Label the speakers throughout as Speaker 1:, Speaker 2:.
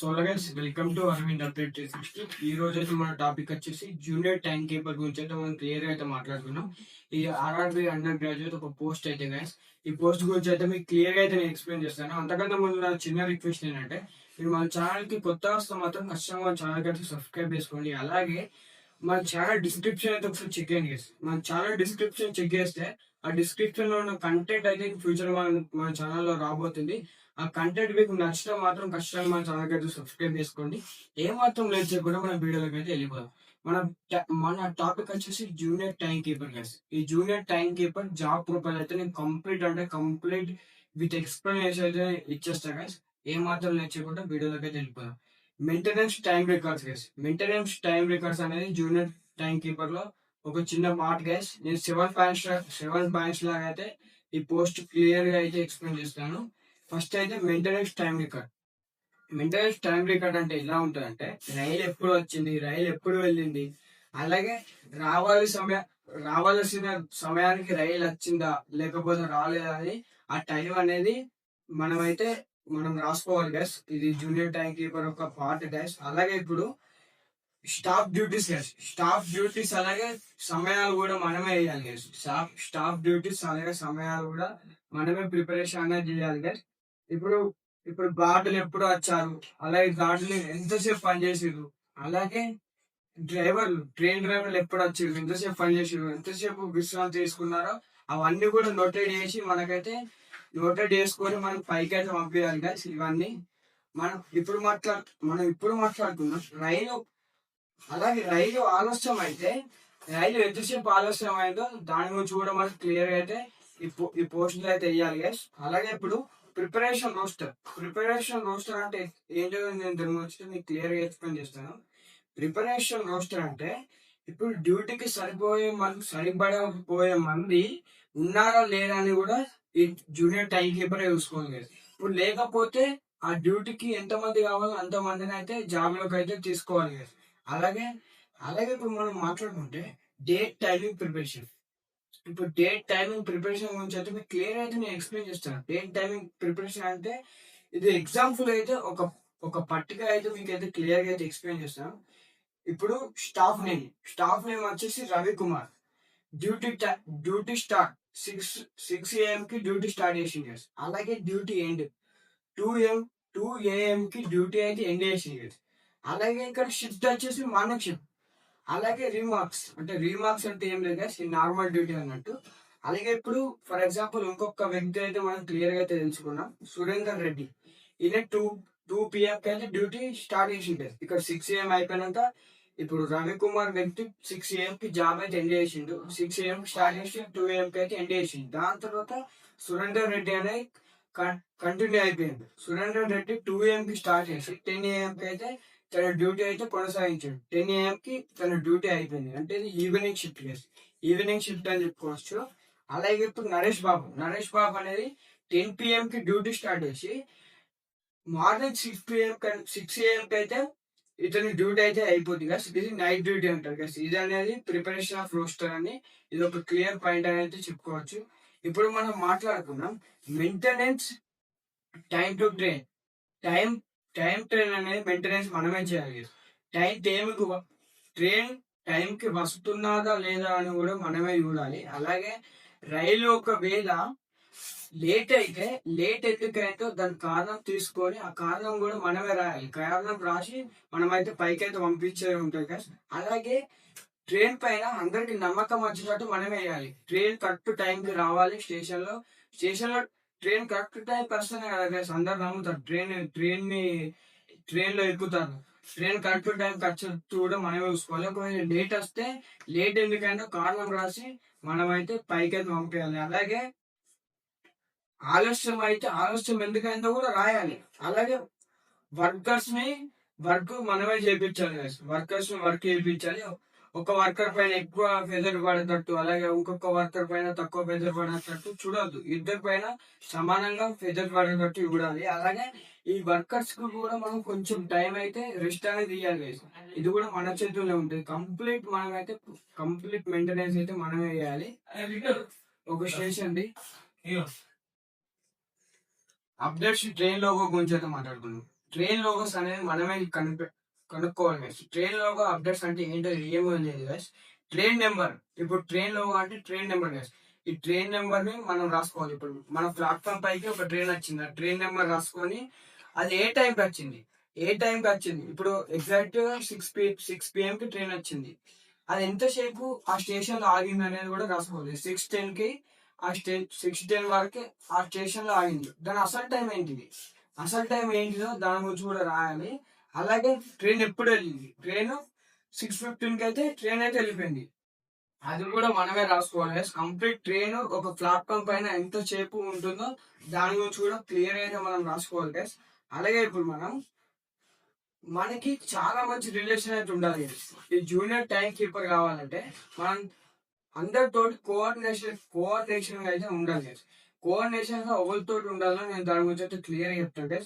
Speaker 1: So guys welcome to Arvind update three sixty ఈ రోజు అయితే మన టాపిక్ వచ్చేసి జూనియర్ ట్యాంక్ కీపర్ గురించి అయితే మనం క్లియర్ అయితే మాట్లాడుకున్నాం ఈ ఆర్ఆర్బి అండర్ గ్రాడ్యుయేట్ ఒక పోస్ట్ అయితే గైస్ ఈ పోస్ట్ గురించి అయితే మీకు క్లియర్గా అయితే నేను ఎక్స్ప్లెయిన్ చేస్తాను. అంతకంటే ముందు నా చిన్న రిక్వెస్ట్ ఏంటంటే మీరు మన ఛానల్కి కొత్త వస్తే మాత్రం ఖచ్చితంగా మన ఛానల్ అయితే సబ్స్క్రైబ్ చేసుకోండి. అలాగే మన ఛానల్ డిస్క్రిప్షన్ అయితే ఒకసారి చెక్ చేయండి guys. మన ఛానల్ డిస్క్రిప్షన్ చెక్ చేస్తే ఆ డిస్క్రిప్షన్లో ఉన్న కంటెంట్ అయితే ఫ్యూచర్ మన మన ఛానల్లో రాబోతుంది. ఆ కంటెంట్ మీకు నచ్చితే మాత్రం ఖచ్చితంగా మన ఛానల్కి అయితే సబ్స్క్రైబ్ చేసుకోండి. ఏమాత్రం మాత్రం లేదు చేయకుండా మన వీడియోలోకి అయితే వెళ్ళిపోదాం. మన మన టాపిక్ వచ్చేసి జూనియర్ ట్యాంక్ కీపర్ గైస్ ఈ junior tank keeper job profile అయితే నేను కంప్లీట్ అంటే కంప్లీట్ విత్ ఎక్స్ప్లెనేషన్ అయితే ఇచ్చేస్తా గైస్ ఏ మాత్రం వీడియోలోకి అయితే వెళ్ళిపోదాం. Maintenance time records guys maintenance time records అనేది జూనియర్ టైం కీపర్లో ఒక చిన్న పార్ట్ గైస్ నేను సెవెన్ పాయింట్స్ సెవెన్ పాయింట్స్ లాగా అయితే ఈ పోస్ట్ క్లియర్గా అయితే ఎక్స్ప్లెయిన్ చేస్తాను. ఫస్ట్ అయితే maintenance time record maintenance time record అంటే ఎలా ఉంటుందంటే రైలు ఎప్పుడు వచ్చింది రైలు ఎప్పుడు వెళ్ళింది అలాగే రావాలి సమయ రావాల్సిన సమయానికి రైలు వచ్చిందా లేకపోతే రాలేదా అని ఆ టైం అనేది మనమైతే మనం రాసుకోవాలి గ్యాస్ ఇది జూనియర్ ట్యాంక్ కీపర్ ఒక పార్ట్ గ్యాస్ అలాగే ఇప్పుడు staff duties guys staff duties అలాగే సమయాలు కూడా మనమే వేయాలి గైస్ స్టాఫ్ స్టాఫ్ డ్యూటీస్ అలాగే సమయాలు కూడా మనమే ప్రిపరేషన్ అనేది చేయాలి గైస్ ఇప్పుడు ఇప్పుడు గార్డులు ఎప్పుడు వచ్చారు? అలాగే గార్డులు ఎంతసేపు పనిచేసారు అలాగే డ్రైవర్లు ట్రైన్ డ్రైవర్లు ఎప్పుడు వచ్చారు? ఎంతసేపు పనిచేసారు ఎంతసేపు విశ్రాంతి తీసుకున్నారో అవన్నీ కూడా నోటెడ్ చేసి మనకైతే రొటేట్ చేసుకొని మనం పైకి అయితే పంపించాలి guys ఇవన్నీ. మనం ఇప్పుడు మాట్లాడు మనం ఇప్పుడు మాట్లాడుకున్నాం రైలు అలాగే రైలు ఆలస్యం అయితే రైలు ఎంతసేపు ఆలస్యం అయిందో దాని గురించి కూడా మనకు క్లియర్ అయితే ఈ పో- ఈ పోస్టులు అయితే వేయాలి గైస్ అలాగే ఇప్పుడు ప్రిపరేషన్ రోస్టర్ ప్రిపరేషన్ రోస్టర్ అంటే ఏంటో నేను దాని గురించి మీకు క్లియర్గా ఎక్స్ప్లెయిన్ చేస్తాను. ప్రిపరేషన్ రోస్టర్ అంటే ఇప్పుడు డ్యూటీకి సరిపోయే మంది సరిపడకపోయే మంది ఉన్నారా లేరా అని కూడా ఈ జూనియర్ టైం కీపర్ చూసుకోవాలి ఇప్పుడు లేకపోతే ఆ డ్యూటీకి ఎంత మంది కావాలో అంత మందిని అయితే జాబ్లోకి అయితే తీసుకోవాలి అలాగే అలాగే ఇప్పుడు మనం మాట్లాడుకుంటే డేట్ టైమింగ్ ప్రిపరేషన్. ఇప్పుడు డేట్ టైమింగ్ ప్రిపరేషన్ గురించి అయితే మీకు క్లియర్ అయితే నేను ఎక్స్ప్లెయిన్ చేస్తాను. డేట్ టైమింగ్ ప్రిపరేషన్ అంటే ఇది ఎగ్జాంపుల్ అయితే ఒక ఒక పట్టిక అయితే మీకు అయితే క్లియర్గా అయితే ఎక్స్ప్లెయిన్ చేస్తాను. ఇప్పుడు స్టాఫ్ నేమ్. స్టాఫ్ నేమ్ వచ్చేసి Ravi Kumar duty duty start. Six six AM కి డ్యూటీ స్టార్ట్ చేసింది అలాగే duty end two AM two AM కి డ్యూటీ అయితే ఎండ్ చేసింది అలాగే ఇక్కడ షిఫ్ట్ వచ్చేసి మార్నింగ్ షిఫ్ట్ అలాగే రీమార్క్స్ అంటే రీమార్క్స్ అంటే ఏం లేదు ఈ నార్మల్ డ్యూటీ అన్నట్టు. అలాగే ఇప్పుడు ఫర్ ఎగ్జాంపుల్ ఇంకొక వ్యక్తి అయితే మనం క్లియర్గా అయితే తెలుసుకున్నాం సురేందర్ రెడ్డి. ఈయన టూ టూ పిఎఫ్ అయితే డ్యూటీ స్టార్ట్ చేసిండే ఇక్కడ సిక్స్ ఏఎం అయిపోయినాక ఇప్పుడు రవికుమార్ వ్యక్తి సిక్స్ ఏఎం కి జాబ్ అయితే ఎండ్ చేసిండు. సిక్స్ ఏఎం స్టార్ట్ చేసి టూ ఏఎం కి అయితే ఎండ్ చేసిండు. దాని తర్వాత సురేందర్ రెడ్డి అనేది కంటిన్యూ అయిపోయింది సురేందర్ రెడ్డి టూ ఏఎం కి స్టార్ట్ చేసి టెన్ ఏఎం కి అయితే తన డ్యూటీ అయితే కొనసాగించాడు. టెన్ ఏఎం కి తన డ్యూటీ అయిపోయింది. అంటే ఈవినింగ్ షిఫ్ట్ చేసి ఈవినింగ్ షిఫ్ట్ అని చెప్పుకోవచ్చు. అలాగే ఇప్పుడు నరేష్ బాబు. నరేష్ బాబు అనేది టెన్ పిఎం కి డ్యూటీ స్టార్ట్ చేసి morning six PM six AM కి అయితే ఇతని డ్యూటీ అయితే అయిపోతుంది కదా ఇది నైట్ డ్యూటీ అంటారు కదా ఇది అనేది ప్రిపరేషన్ ఆఫ్ రోస్టర్ అని ఇది ఒక క్లియర్ పాయింట్ అని అయితే చెప్పుకోవచ్చు. ఇప్పుడు మనం మాట్లాడుకున్నాం maintenance time to train time time train అనేది మెయింటెనెన్స్ మనమే చేయాలి టైం టైంకి ట్రైన్ టైంకి వస్తున్నదా లేదా అని కూడా మనమే చూడాలి. అలాగే రైలు ఒకవేళ లేట్ అయితే లేట్ ఎందుకైతే దాని కారణం తీసుకొని ఆ కారణం కూడా మనమే రాయాలి. కారణం రాసి మనమైతే పైకి అయితే పంపించేది ఉంటుంది కదా. అలాగే ట్రైన్ పైన అందరికి నమ్మకం వచ్చేటట్టు మనమే వేయాలి ట్రైన్ కరెక్ట్ టైంకి రావాలి స్టేషన్లో స్టేషన్లో ట్రైన్ కరెక్ట్ టైం వస్తేనే కదా గ్యాస్ అందరు నమ్ముతారు. ట్రైన్ ట్రైన్ని ట్రైన్లో ఎక్కుతారు. ట్రైన్ కరెక్ట్ టైం ఖర్చు కూడా మనమే చూసుకోవాలి. ఒకవేళ లేట్ వస్తే లేట్ ఎందుకంటే కారణం రాసి మనమైతే పైకి అయితే పంపించాలి. అలాగే ఆలస్యం అయితే ఆలస్యం ఎందుకైందో కూడా రాయాలి. అలాగే వర్కర్స్ని వర్క్ మనమే చేయించాలి వర్కర్స్ని వర్క్ చేయించాలి ఒక వర్కర్ పైన ఎక్కువ ఫెజర్ పడేటట్టు అలాగే ఇంకొక వర్కర్ పైన తక్కువ ఫెజర్ పడేటట్టు చూడొద్దు. ఇద్దరి పైన సమానంగా ఫెజర్ పడేటట్టు చూడాలి. అలాగే ఈ వర్కర్స్కు కూడా మనం కొంచెం టైం అయితే రెస్ట్ అనేది ఇవ్వాలి. ఇది కూడా మన చేతుల్లో ఉంటుంది కంప్లీట్ మనం అయితే కంప్లీట్ మెయింటెనెన్స్ అయితే మనమే చేయాలి. ఒక స్టేషన్ ది. అప్డేట్స్ ట్రైన్ లోగో గురించి అయితే మాట్లాడుకున్నాం ట్రైన్ లోగోస్ అనేది మనమే కనిపె కనుక్కోవాలి గైస్ ట్రైన్ లోగో అప్డేట్స్ అంటే ఏంటో ఏమో లేదు గైస్ ట్రైన్ నెంబర్ ఇప్పుడు ట్రైన్ లోగో అంటే ట్రైన్ నెంబర్ గైస్ ఈ ట్రైన్ నెంబర్ని మనం రాసుకోవాలి. ఇప్పుడు మన ప్లాట్ఫామ్ పైకి ఒక ట్రైన్ వచ్చింది. ఆ ట్రైన్ నెంబర్ రాసుకొని అది ఏ టైంకి వచ్చింది? ఏ టైంకి వచ్చింది? ఇప్పుడు exact six P six PM కి ట్రైన్ వచ్చింది. అది ఎంతసేపు ఆ స్టేషన్లో ఆగింది అనేది కూడా రాసుకోవాలి. సిక్స్ టెన్కి ఆ స్టే సిక్స్ టెన్ వరకు ఆ స్టేషన్లో ఆగింది దాని అసలు టైం ఏంటిది? అసలు టైం ఏంటిదో దాని గురించి కూడా రాయాలి. అలాగే ట్రైన్ ఎప్పుడు వెళ్ళింది? ట్రైన్ సిక్స్ ఫిఫ్టీన్కి అయితే ట్రైన్ అయితే వెళ్ళిపోయింది. అది కూడా మనమే రాసుకోవాలి కంప్లీట్ ట్రైన్ ఒక ప్లాట్ఫామ్ పైన ఎంత సేపు ఉంటుందో దాని గురించి కూడా క్లియర్ అయితే మనం రాసుకోవాలి గైస్ అలాగే ఇప్పుడు మనం మనకి చాలా మంచి రిలేషన్ అయితే ఉండాలి ఈ జూనియర్ టైం కీపర్ కావాలంటే మనం అందరితో కోఆర్డినేషన్ కోఆర్డినేషన్ అయితే ఉండాలి కోఆర్డినేషన్గా ఎవరితో ఉండాలో నేను దాని గురించి అయితే క్లియర్ చెప్తుంటే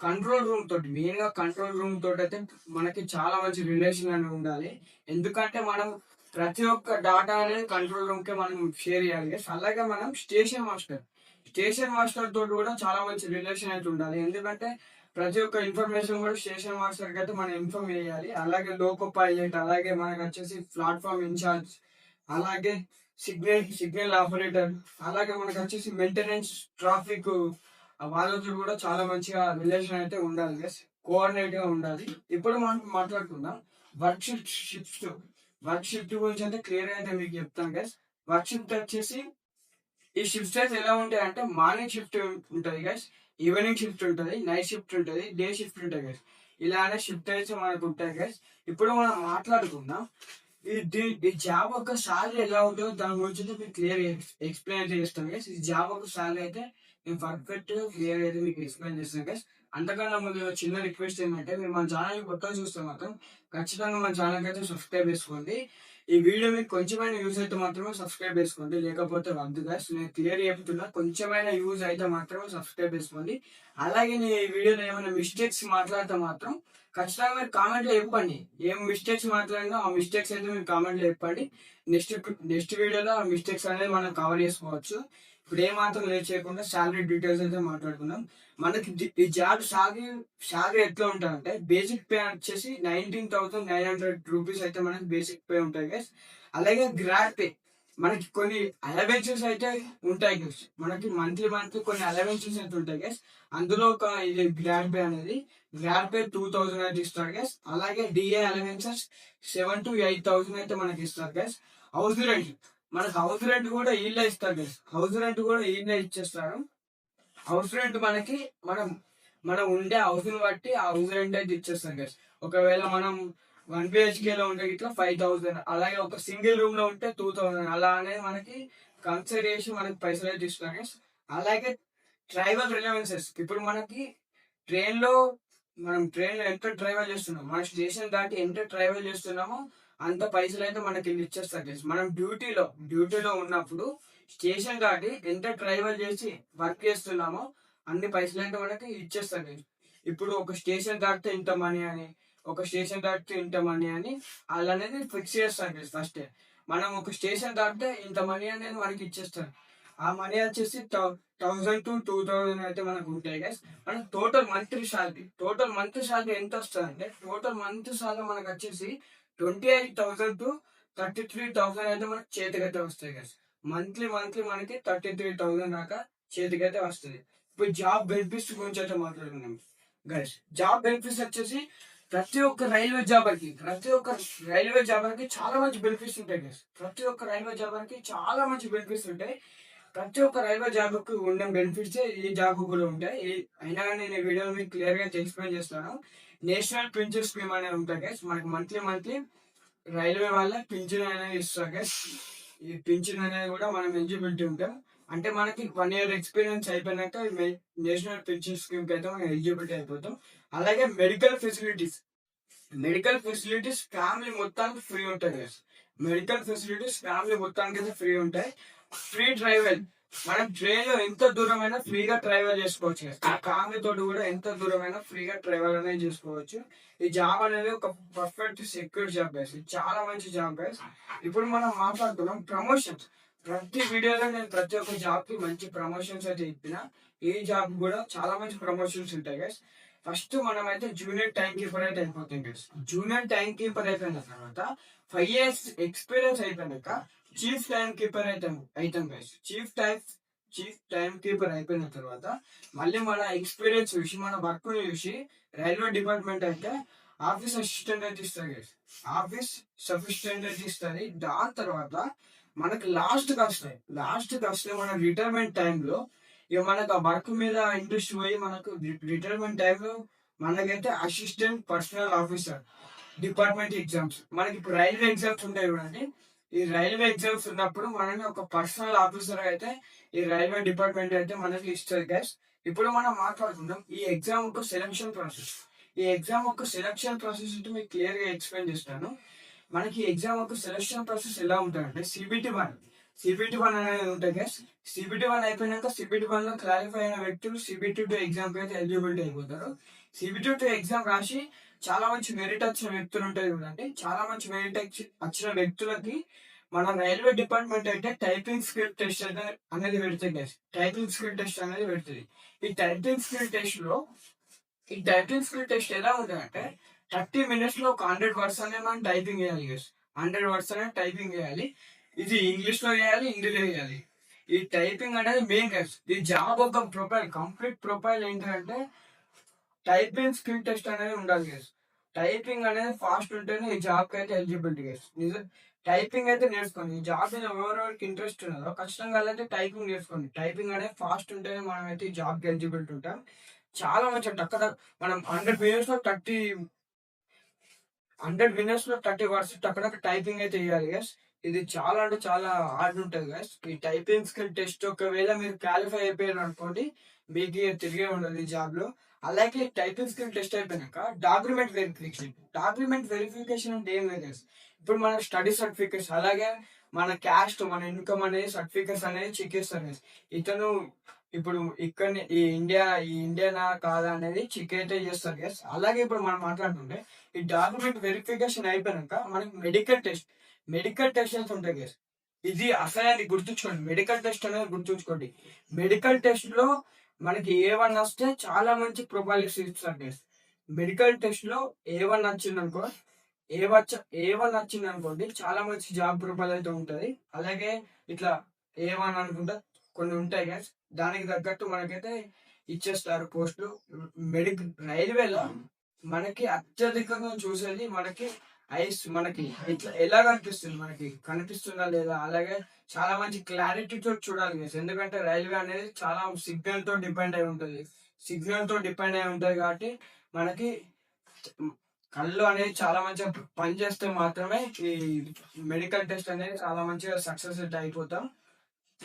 Speaker 1: కంట్రోల్ రూమ్ తోటి మెయిన్గా కంట్రోల్ రూమ్ తోటి అయితే మనకి చాలా మంచి రిలేషన్ అనేది ఉండాలి. ఎందుకంటే మనం ప్రతి ఒక్క డాటా అనేది కంట్రోల్ రూమ్కి మనం షేర్ చేయాలి అలాగే మనం స్టేషన్ మాస్టర్ స్టేషన్ మాస్టర్ తోటి కూడా చాలా మంచి రిలేషన్ అయితే ఉండాలి. ఎందుకంటే ప్రతి ఒక్క ఇన్ఫర్మేషన్ కూడా స్టేషన్ మాస్టర్ అయితే మనం ఇన్ఫార్మ్ చేయాలి. అలాగే లోకో పైలట్ అలాగే మనకు వచ్చేసి ప్లాట్ఫామ్ ఇన్ఛార్జ్ అలాగే సిగ్నల్ సిగ్నల్ ఆపరేటర్ అలాగే మనకు వచ్చేసి మెయింటెనెన్స్ ట్రాఫిక్ వాళ్ళతో కూడా చాలా మంచిగా రిలేషన్ అయితే ఉండాలి గెస్ కోఆర్డినేట్గా ఉండాలి. ఇప్పుడు మనం మాట్లాడుకుందాం. Work shift shift work shift గురించి అయితే క్లియర్ అయితే మీకు చెప్తాను గెస్ వర్క్ షిఫ్ట్ వచ్చేసి ఈ షిఫ్ట్స్ అయితే ఎలా ఉంటాయి అంటే మార్నింగ్ షిఫ్ట్ ఉంటుంది గైస్ ఈవినింగ్ షిఫ్ట్ ఉంటుంది నైట్ షిఫ్ట్ ఉంటుంది డే షిఫ్ట్ ఉంటుంది గైస్ ఇలానే షిఫ్ట్ అయితే మనకు ఉంటాయి గైస్ ఇప్పుడు మనం మాట్లాడుకుందాం. ఈ ఈ జాబ్ యొక్క సాలరీ ఎలా ఉంటుందో దాని గురించి మీకు క్లియర్ ఎక్స్ప్లెయిన్ అయితే గైస్ ఈ జాబ్ యొక్క సాలరీ అయితే నేను పర్ఫెక్ట్ క్లియర్ అయితే మీకు ఎక్స్ప్లెయిన్ చేస్తాను గైస్ అంతకన్నా ముందు చిన్న రిక్వెస్ట్ ఏంటంటే మీరు మన ఛానల్ కొత్తగా చూస్తే మాత్రం ఖచ్చితంగా మన ఛానల్ అయితే సబ్స్క్రైబ్ చేసుకోండి. ఈ వీడియో మీకు కొంచెమైనా యూజ్ అయితే మాత్రమే సబ్స్క్రైబ్ చేసుకోండి. లేకపోతే వద్దు guys. నేను క్లియర్ చెప్తున్నా కొంచెమైనా యూజ్ అయితే మాత్రమే సబ్స్క్రైబ్ చేసుకోండి. అలాగే నేను ఈ వీడియోలో ఏమైనా మిస్టేక్స్ మాట్లాడితే మాత్రం ఖచ్చితంగా మీరు కామెంట్లో చెప్పండి. ఏం మిస్టేక్స్ మాట్లాడినా ఆ మిస్టేక్స్ అయితే మీరు కామెంట్లో చెప్పండి. నెక్స్ట్ నెక్స్ట్ వీడియోలో ఆ మిస్టేక్స్ అనేది మనం కవర్ చేసుకోవచ్చు. ఇప్పుడు ఏమాత్రం లేట్ చేయకుండా శాలరీ డీటెయిల్స్ అయితే మాట్లాడుకుందాం. మనకి ఈ జాబ్ సాలరీ సాలరీ ఎట్లా ఉంటుందంటే బేసిక్ పే వచ్చేసి nineteen thousand nine hundred rupees అయితే మనకి బేసిక్ పే ఉంటాయి గైస్ అలాగే గ్రాడ్ పే మనకి కొన్ని అలవెన్సెస్ అయితే ఉంటాయి గైస్ మనకి మంత్లీ మంత్ కొన్ని అలవెన్సెస్ అయితే ఉంటాయి గైస్ అందులో ఒక ఇది గ్రాడ్ పే అనేది. గ్రాడ్ పే టూ థౌసండ్ అయితే ఇస్తారు గైస్ అలాగే DA allowances seven to eight thousand అయితే మనకి ఇస్తారు గైస్ హౌస్ రెంట్ మనకి హౌస్ రెంట్ కూడా వీళ్ళే ఇస్తారు హౌస్ రెంట్ కూడా వీళ్ళే ఇచ్చేస్తారు. హౌస్ రెంట్ మనకి మనం మనం ఉండే హౌస్ని బట్టి ఆ హౌస్ రెంట్ అయితే ఇచ్చేస్తాం గైస్ ఒకవేళ మనం వన్ బిహెచ్కే లో ఉంటే ఇట్లా ఫైవ్ థౌసండ్ అలాగే ఒక సింగిల్ రూమ్లో ఉంటే టూ థౌసండ్ అలా అనేది మనకి కన్సిడర్ చేసి మనకి పైసలు అయితే ఇస్తాం గైస్ అలాగే ట్రైబల్ రిలవెన్సెస్ ఇప్పుడు మనకి ట్రైన్లో మనం ట్రైన్లో ఎంత ట్రైవల్ చేస్తున్నాం? మన స్టేషన్ దాటి ఎంత ట్రైవల్ చేస్తున్నామో అంత పైసలు అయితే మనకి వీళ్ళు ఇచ్చేస్తారు guys. మనం డ్యూటీలో డ్యూటీలో ఉన్నప్పుడు స్టేషన్ దాటి ఎంత ట్రైవల్ చేసి వర్క్ చేస్తున్నామో అన్ని పైసలు అయితే మనకి ఇచ్చేస్తారు guys. ఇప్పుడు ఒక స్టేషన్ దాటితే ఇంత మనీ అని ఒక స్టేషన్ దాటితే ఇంత మనీ అని వాళ్ళు అనేది ఫిక్స్ చేస్తారు ఫస్ట్ మనం ఒక స్టేషన్ దాటితే ఇంత మనీ అనేది మనకి ఇచ్చేస్తారు ఆ మనీ వచ్చేసి థౌసండ్ టు టూ థౌసండ్ అయితే మనకు ఉంటాయి గైస్ మనం total monthly salary total monthly salary ఎంత వస్తుంది అంటే టోటల్ మంత్ శాలరీ మనకు వచ్చేసి twenty eight thousand to thirty three thousand అయితే మనకి చేతికైతే వస్తాయి గైస్ మంత్లీ మంత్లీ మనకి థర్టీ త్రీ థౌసండ్ దాకా చేతికైతే వస్తుంది. ఇప్పుడు జాబ్ బెనిఫిట్స్ గురించి అయితే మాట్లాడుకున్నాం గైస్ జాబ్ బెనిఫిట్స్ వచ్చేసి ప్రతి ఒక్క రైల్వే జాబర్కి ప్రతి ఒక్క రైల్వే జాబర్కి చాలా మంచి బెనిఫిట్స్ ఉంటాయి గైస్ ప్రతి ఒక్క రైల్వే జాబర్కి చాలా మంచి బెనిఫిట్స్ ఉంటాయి. ప్రతి ఒక్క రైల్వే జాబ్కి ఉండే బెనిఫిట్స్ ఈ జాబ్ కూడా ఉంటాయి. అయినా కానీ నేను వీడియో మీకు క్లియర్గా ఎక్స్ప్లెయిన్ చేస్తాను. నేషనల్ పింఛన్ స్కీమ్ అనేది ఉంటాయి గైస్ మనకి మంత్లీ మంత్లీ రైల్వే వాళ్ళ పింఛన్ అనేది ఇస్తారు గైస్ ఈ పింఛన్ అనేది కూడా మనం ఎలిజిబిలిటీ ఉంటాం. అంటే మనకి వన్ ఇయర్ ఎక్స్పీరియన్స్ అయిపోయినాక నేషనల్ పెన్షన్ స్కీమ్కి అయితే మనం ఎలిజిబిలిటీ అయిపోతాం. అలాగే medical facilities medical facilities family మొత్తానికి ఫ్రీ ఉంటాయి మెడికల్ ఫెసిలిటీస్ ఫ్యామిలీ మొత్తానికి అయితే ఫ్రీ ఉంటాయి. ఫ్రీ డ్రైవర్ మనం ట్రైన్లో ఎంత దూరమైనా ఫ్రీగా ట్రావెల్ చేసుకోవచ్చు. ఆ ఫ్యామిలీ తోటి కూడా ఎంత దూరమైనా ఫ్రీగా ట్రావెల్ అనేది చేసుకోవచ్చు. ఈ జాబ్ అనేది ఒక పర్ఫెక్ట్ సెక్యూర్ జాబ్ బేస్ చాలా మంచి జాబ్ బేస్ ఇప్పుడు మనం మాట్లాడుతున్నాం ప్రమోషన్స్ ప్రతి వీడియోలో నేను ప్రతి ఒక్క జాబ్కి మంచి ప్రమోషన్స్ అయితే ఇప్పిన ఈ జాబ్ కూడా చాలా మంచి ప్రమోషన్స్ ఉంటాయి గైస్ ఫస్ట్ మనం అయితే జూనియర్ టైం కీపర్ అయితే అయిపోతాం గైస్ జూనియర్ టైం కీపర్ అయిపోయిన తర్వాత ఫైవ్ ఇయర్స్ ఎక్స్పీరియన్స్ అయిపోయినాక చీఫ్ టైం కీపర్ అయితే అవుతాం guys chief time chief time keeper అయిపోయిన తర్వాత మళ్ళీ మన ఎక్స్పీరియన్స్ చూసి మన వర్క్ చూసి రైల్వే డిపార్ట్మెంట్ అయితే ఆఫీస్ అసిస్టెంట్ అయితే ఇస్తారు గైస్ ఆఫీస్ సఫిస్టెంట్ అయితే ఇస్తుంది దాని తర్వాత మనకు లాస్ట్ వస్తాయి. లాస్ట్ వస్తే మన రిటైర్మెంట్ టైంలో ఇక మనకు ఆ వర్క్ మీద ఇంట్రెస్ట్ పోయి మనకు రిటైర్మెంట్ టైంలో మనకైతే assistant personnel officer department exams మనకి ఇప్పుడు రైల్వే ఎగ్జామ్స్ ఉంటాయి చూడండి. ఈ రైల్వే ఎగ్జామ్స్ ఉన్నప్పుడు మనని ఒక పర్సనల్ ఆఫీసర్ అయితే ఈ రైల్వే డిపార్ట్మెంట్ అయితే మనకి ఇస్తుంది గైస్ ఇప్పుడు మనం మాట్లాడుకుందాం ఈ ఎగ్జామ్ ఒక సెలక్షన్ ప్రాసెస్ ఈ ఎగ్జామ్ ఒక సెలక్షన్ ప్రాసెస్ అంటే మీకు క్లియర్గా ఎక్స్ప్లెయిన్ చేస్తాను. మనకి ఎగ్జామ్ ఒక సెలక్షన్ ప్రాసెస్ ఎలా ఉంటుందంటే సిబిటి వన్. సిబిటి వన్ అనేది ఉంటాయి గైస్ సిబిటి వన్ అయిపోయినాక సిబిటి వన్లో క్లారిఫై అయిన వ్యక్తులు సిబిటి టూ ఎగ్జామ్కి అయితే ఎలిజిబిలిటీ అయిపోతారు. సిబిటి టూ ఎగ్జామ్ రాసి చాలా మంచి మెరిట్ వచ్చిన వ్యక్తులు ఉంటాయి చూడండి. చాలా మంచి మెరిట్ వచ్చిన వ్యక్తులకి మన రైల్వే డిపార్ట్మెంట్ అయితే టైపింగ్ స్కిల్ టెస్ట్ అయితే అనేది పెడుతుంది టైపింగ్ స్కిల్ టెస్ట్ అనేది పెడుతుంది. ఈ టైపింగ్ స్కిల్ టెస్ట్లో ఈ టైపింగ్ స్కిల్ టెస్ట్ ఎలా ఉంటుందంటే థర్టీ మినిట్స్లో ఒక హండ్రెడ్ వర్డ్స్ అనేది మనం టైపింగ్ చేయాలి హండ్రెడ్ వర్డ్స్ అనేది టైపింగ్ చేయాలి. ఇది ఇంగ్లీష్లో చేయాలి హిందీలో చేయాలి. ఈ టైపింగ్ అనేది మెయిన్ గైస్ ఈ జాబ్ ఒక ప్రొఫైల్ కంప్లీట్ ప్రొఫైల్ ఏంటంటే టైపింగ్ స్కిల్ టెస్ట్ అనేది ఉండాలి గేస్ టైపింగ్ అనేది ఫాస్ట్ ఉంటేనే ఈ జాబ్కి అయితే ఎలిజిబిలిటీ గేస్ నిజం టైపింగ్ అయితే నేర్చుకోండి. ఈ జాబ్ మీద ఎవరెవరికి ఇంట్రెస్ట్ ఉన్నదో ఖచ్చితంగా అయితే టైపింగ్ నేర్చుకోండి. టైపింగ్ అనేది ఫాస్ట్ ఉంటేనే మనం అయితే ఈ జాబ్కి ఎలిజిబిలిటీ ఉంటాం. చాలా మంచి అక్కడ మనం హండ్రెడ్ మినిట్స్లో థర్టీ హండ్రెడ్ మినిట్స్లో థర్టీ వర్డ్స్ అక్కడ టైపింగ్ అయితే చేయాలి గైస్ ఇది చాలా అంటే చాలా హార్డ్ ఉంటుంది గైస్ ఈ టైపింగ్ స్కిల్ టెస్ట్ ఒకవేళ మీరు క్వాలిఫై అయిపోయారు అనుకోండి మీకు తిరిగే ఉండదు ఈ జాబ్లో. అలాగే టైపింగ్ స్కిల్ టెస్ట్ అయిపోయినాక డాక్యుమెంట్ వెరిఫికేషన్ డాక్యుమెంట్ వెరిఫికేషన్ అంటే ఏం లేదు ఇప్పుడు మన స్టడీ సర్టిఫికేట్స్ అలాగే మన క్యాస్ట్ మన ఇన్కమ్ అనేది సర్టిఫికేట్స్ అనేది చెక్ చేస్తారు ఇతను ఇప్పుడు ఇక్కడ ఈ ఇండియా ఈ ఇండియానా కాదా అనేది చెక్ అయితే చేస్తారు గెస్ అలాగే ఇప్పుడు మనం మాట్లాడుతుంటే ఈ డాక్యుమెంట్ వెరిఫికేషన్ అయిపోయినాక మనకి మెడికల్ టెస్ట్ మెడికల్ టెస్ట్ అయితే ఉంటాయి గెస్ ఇది అసలు గుర్తుంచుకోండి. మెడికల్ టెస్ట్ అనేది గుర్తుంచుకోండి. మెడికల్ టెస్ట్లో మనకి ఏ వన్ వస్తే చాలా మంచి ప్రొఫైల్ ఇస్తారు మెడికల్ టెస్ట్లో ఏ వన్ వచ్చింది అనుకో ఏ వచ్చ ఏ వన్ వచ్చింది అనుకోండి చాలా మంచి జాబ్ ప్రొఫైల్ అయితే ఉంటుంది. అలాగే ఇట్లా ఏ వన్ అనుకుంటా కొన్ని ఉంటాయి గైస్ దానికి తగ్గట్టు మనకైతే ఇచ్చేస్తారు పోస్టులు మెడికల్ రైల్వేలో మనకి అత్యధికంగా చూసేది మనకి ఐస్ మనకి ఇట్లా ఎలా కనిపిస్తుంది మనకి కనిపిస్తుందా లేదా? అలాగే చాలా మంచి క్లారిటీతో చూడాలి guys. ఎందుకంటే రైల్వే అనేది చాలా సిగ్నల్తో డిపెండ్ అయి ఉంటుంది. సిగ్నల్తో డిపెండ్ అయి ఉంటుంది కాబట్టి మనకి కళ్ళు అనేది చాలా మంచిగా పనిచేస్తే మాత్రమే ఈ మెడికల్ టెస్ట్ అనేది చాలా మంచిగా సక్సెస్ అయిపోతాం.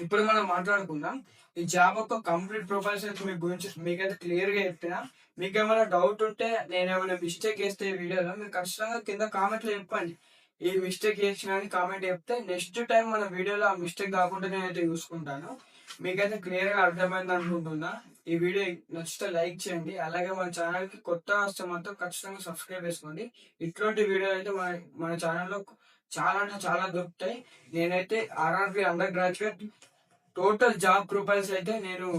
Speaker 1: ఇప్పుడు మనం మాట్లాడుకుందాం. ఈ జాబ్ యొక్క కంప్లీట్ ప్రొఫైల్స్ అయితే మీ గురించి మీకైతే క్లియర్గా చెప్పినా. మీకు ఏమైనా డౌట్ ఉంటే నేను ఏమైనా మిస్టేక్ చేస్తే ఈ వీడియోలో మీరు ఖచ్చితంగా కింద కామెంట్లో చెప్పండి. ఈ మిస్టేక్ చేసిన అని కామెంట్ చెప్తే నెక్స్ట్ టైం మన వీడియోలో ఆ మిస్టేక్ కాకుండా నేనైతే చూసుకుంటాను. మీకైతే క్లియర్గా అర్థమైంది అనుకుంటున్నా. ఈ వీడియో నచ్చితే లైక్ చేయండి. అలాగే మన ఛానల్కి కొత్త వస్తే మాత్రం ఖచ్చితంగా సబ్స్క్రైబ్ చేసుకోండి. ఇట్లాంటి వీడియో అయితే మన మన ఛానల్లో చాలా అంటే చాలా దొరుకుతాయి. నేనైతే RRB undergraduate. Total job profiles అయితే నేను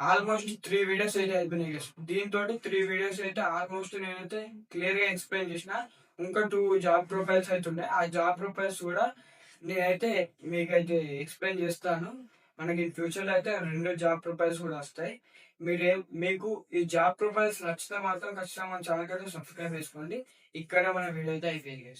Speaker 1: ఆల్మోస్ట్ త్రీ వీడియోస్ అయితే అయిపోయినాయి guys. దీంతో త్రీ వీడియోస్ అయితే ఆల్మోస్ట్ నేనైతే క్లియర్గా ఎక్స్ప్లెయిన్ చేసిన. ఇంకా టూ జాబ్ ప్రొఫైల్స్ అయితే ఉన్నాయి. ఆ జాబ్ ప్రొఫైల్స్ కూడా నేనైతే మీకైతే ఎక్స్ప్లెయిన్ చేస్తాను. మనకి ఫ్యూచర్లో అయితే రెండు జాబ్ ప్రొఫైల్స్ కూడా వస్తాయి. మీరే మీకు ఈ జాబ్ ప్రొఫైల్స్ నచ్చితే మాత్రం ఖచ్చితంగా మన ఛానల్ అయితే సబ్స్క్రైబ్ చేసుకోండి. ఇక్కడ మన వీడియో అయితే అయిపోయింది.